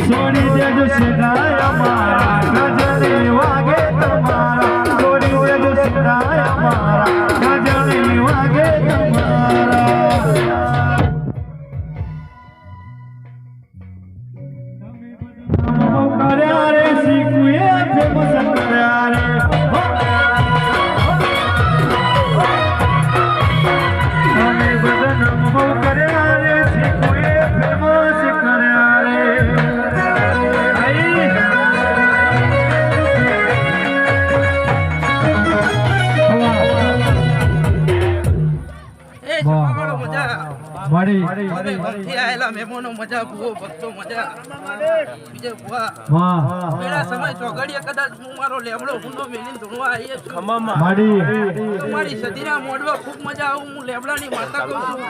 છોડી દેજો સિધાય મારા ભક્તિ આયેલા મહેમાનો મજા ભૂવો ભક્તો મજા. બીજે ભૂવા. પેલા સમય ચોગડીએ કદાચ હું મારો લેમડો હુંડો મેલીને ધૂણવા આવીએ ખમામાં. માડી મારી સદીના મોડવા ખૂબ મજા આવું હું લેમડાની માતા કહું છું.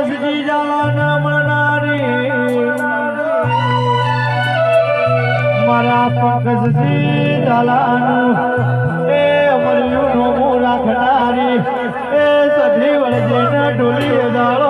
પંકજજી જાલા મળનારી મારા પંકજજી જાલાનું એ અમર્યું નોમું રાખનારી એ સધી વળજેને ઢોલી ઉદાળો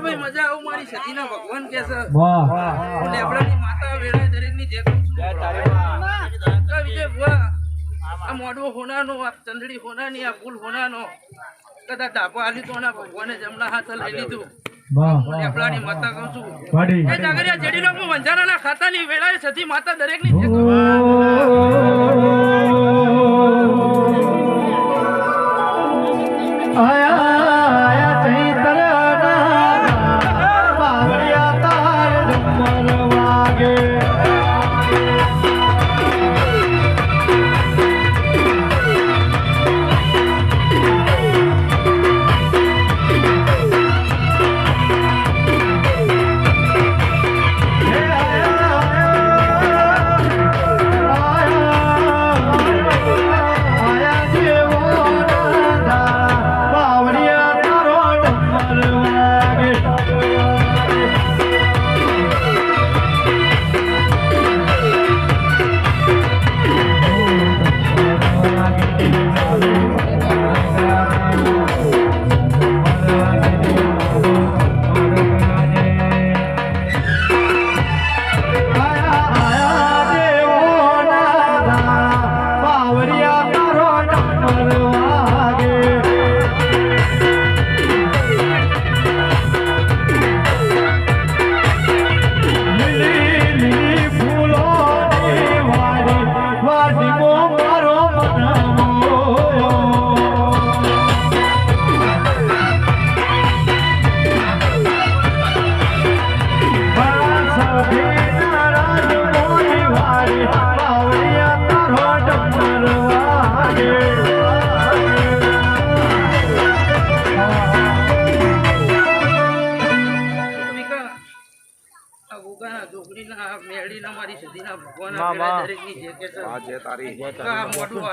ભીખાભાઈ મજા આવું મારી. સદીના ભગવાન કે છે. વાહ. હું લેબડાની માતા વેળાએ દરેકની છું. આ વિજય ભૂવા. આ મોઢવો હોનાનો આ ચંદડી હોનાની આ ફૂલ હોનાનો. કદાચ ધાપા આલી તો ના ભગવાને જમણા હાથ લઈ લીધું. વાહ હું લેબડાની માતા કહું છું. એ જાગરિયા જેડીનો હું વંજારાના ખાતાની વેળાએ સતી માતા દરેકની જે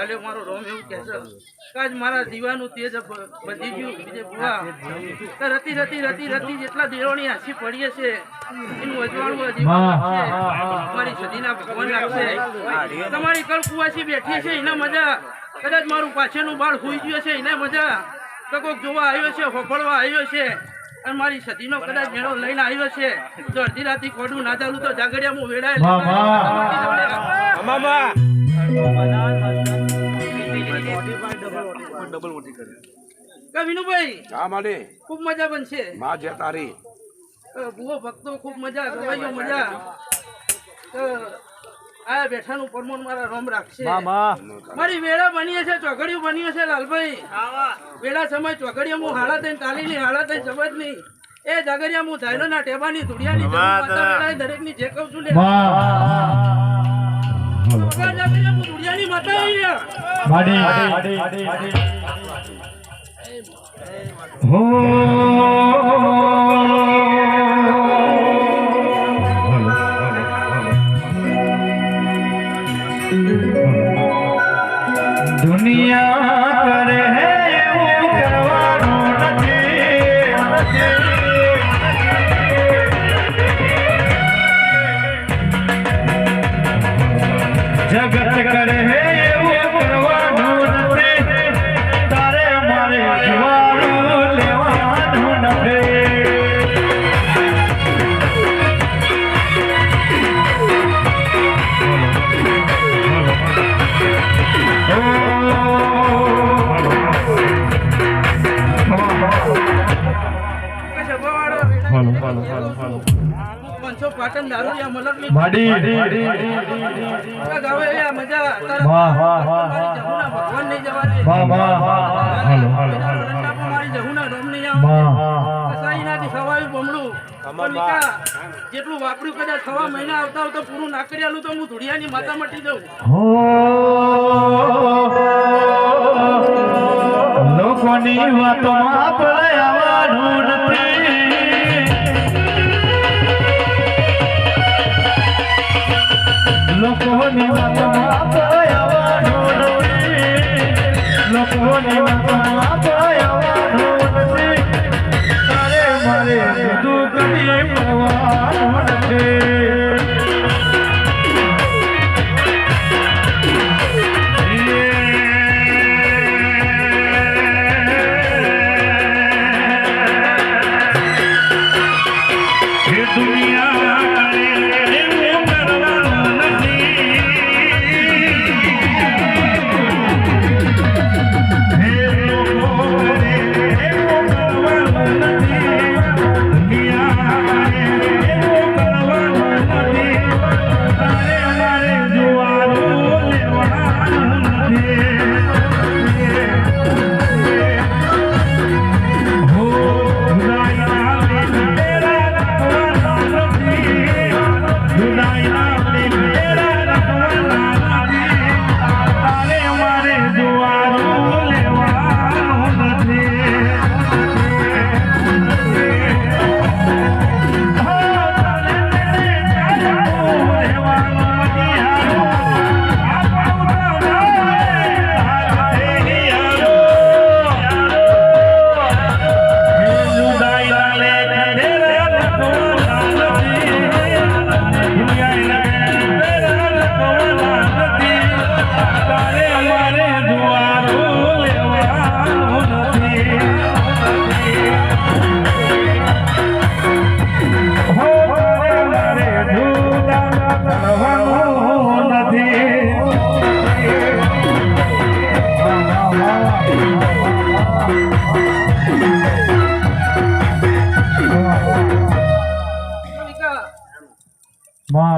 જે મારો રોમ એવું કે છે. મારા દીવાનું તેજ બ- વધી ગયું બીજે રતી રતી રતી રતી જેટલા દેરોની હાસી પડીએ છે એનું અજવાળું સદીના ભગવાન લાગશે તમારી કળ કુવાસી બેઠી છે એના મજા. કદાચ મારું પાછળનું બાળ હોઈ ગયું છે એને મજા. તો કોઈક જોવા આવ્યો છે ફફડવા આવ્યો છે. અને મારી સતીનો કદાચ મેળો લઈને આવ્યો છે તો અડધી રાતી કોડું ના ચાલુ તો જાગડિયા હું વેડાય ડબલ વાહ. કે વિનુભાઈ શા માટે ખૂબ મજા બનશે. માં છે તારી. ભૂવો ભક્તો ખૂબ મજા ગવાઈઓ મજા. તો આ બેઠાનું પરમોન મારા રોમ રાખશે. મારી વેળા બનીએ છે ચોઘડિયું બનીએ છે લાલભાઈ. વેળા સમય ચોઘડિયું હું હાડા થઈને તાલીની હાળા થઈને સમજ નહીં. એ જાગરિયા હું ધાયલો ના ટેબાની ધુડિયાની દરેકની જે કહું છું ને. ધુડિયાની માતા આવી રહ્યા માડી હો. দুনিয়া પાટણ દારૂડિયા મલકની માડી. ગાવે એ આ મજા વાહ, વાહ, વાહ, ભગવાન નહીં જવા દે વાહ વાહ વાહ હાલો મારી જહુના રોમ નહીં આવે. વાહ કસાઈનાથી ખવાયું બમણું. જેટલું વાપર્યું કદાચ સવા મહિના આવતા આવતા પૂરું ના કરી તો હું ધુડિયાની માતા મટી દઉં હો લોકોની વાતોમાં આપણે લોકોની આપણે આવવાનું લોકોની વાતોમાં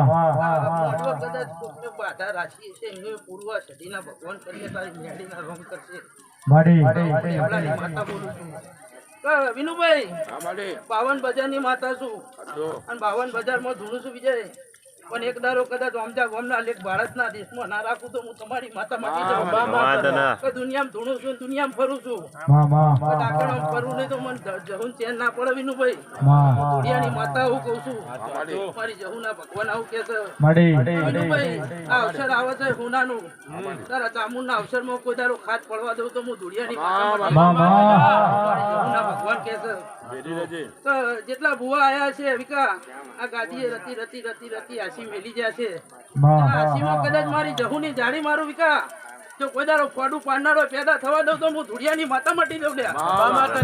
આટલો કદાચ કોકને બાધા રાખી છે એમને પૂર્વ સદીના ભગવાન કરીને તારી મેળીના રોમ કરશે માતા બોલું છું વિનુભાઈ બાવન બજાર બાવન બજારની માતા છું અને બાવન બજારમાં ધૂણું છું વિજય પણ એક દારો કદાચ ઓમજા ગોમના લેખ ભારતના દેશમાં ના રાખું તો હું તમારી માતા માટી જાઉં દુનિયામાં ધૂણું છું દુનિયામાં ફરું છું. ડાકણ ફરું નહીં તો મને જહુન ચેન ના પડે વિનુભાઈ. દુનિયાની માતા હું કહું છું. મારી જહુના ભગવાન આવું કે છે. વિનુભાઈ આ અવસર આવે છે હુનાનું. તારા ચામુંડના અવસરમાં કોઈ દારો ખાત પડવા દઉં તો હું ધુડિયાની માતા ભગવાન કે છે. તો જેટલા ભુવા આયા છે વિકા આ ગાદીએ રતી રતી રતી રતી આસી મેલી જ્યાં છે. આસીમાં કદાચ મારી જહુની જાણી મારું વિકા. જો કોઈ દારો ફોડું પાડનારો પેદા થવા દઉં તો હું ધુડિયાની માતા મટી દઉં લે માતા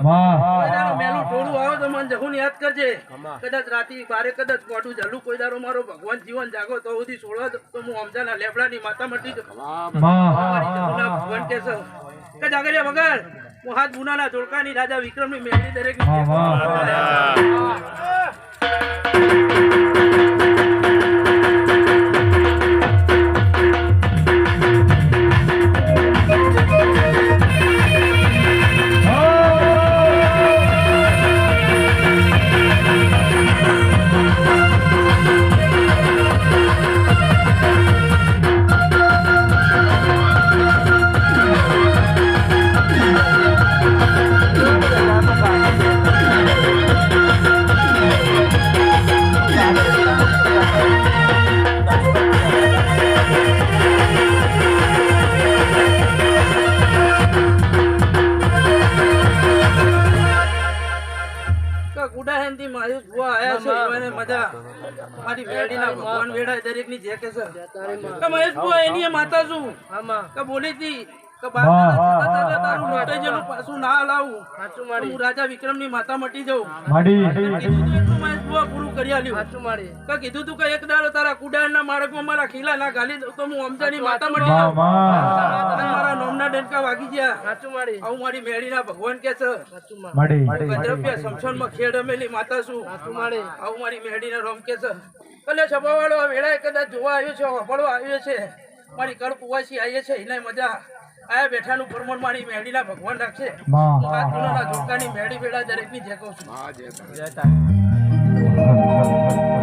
વાહ કોઈ મેલું ટોળું આવે તો મને જહુને યાદ કરજે. કદાચ રાતી બારે કદાચ મોઢું જલું કોઈ દાડો મારો ભગવાન જીવન જાગો તો સુધી તો હું લેબડાની માતા મટી ભગવાન કે છે વગર હું હાથ ગુનાના જોડકાની રાજા વિક્રમની મેળવી દરેક ભુવા આયા છે એવાને મજા? મારી વેડીના ભગવાન વેડા દરેકની જે કે છે. કે મહેશ ભુવા એની માતા છું કે બોલી હતી કે તારું પાછું ના લાવું મારી. હું રાજા વિક્રમની માતા મટી જાઉં. માડી ભુવા પૂરું કરી આલ્યું. કે કીધું તું કે એક દાડો તારા કુડાળના માળકમાં મારા ખીલા ના ગાલી દઉં તો હું અમજાની માતા મળી વાહ, જાઉં મારા નોમના ડંકા વાગી ગયા. આવું મારી મેળીના ભગવાન કે છે. માડી. દ્રવ્ય સમસોનમાં ખેડ અમેલી માતા છું. આવું મારી મેડીને રોમ કે છે. કલે સભાવાળો આ વેળાએ કદાચ જોવા આવ્યો છે વાપરવા આવ્યો છે. મારી કળ કુવાસી આવી છે એને મજા. આયા બેઠાનું પરમણ મારી મેડીના ભગવાન રાખશે. હું હાથ ગુનાના જોડકાની વેળા દરેકની જે કહું છું વાહ.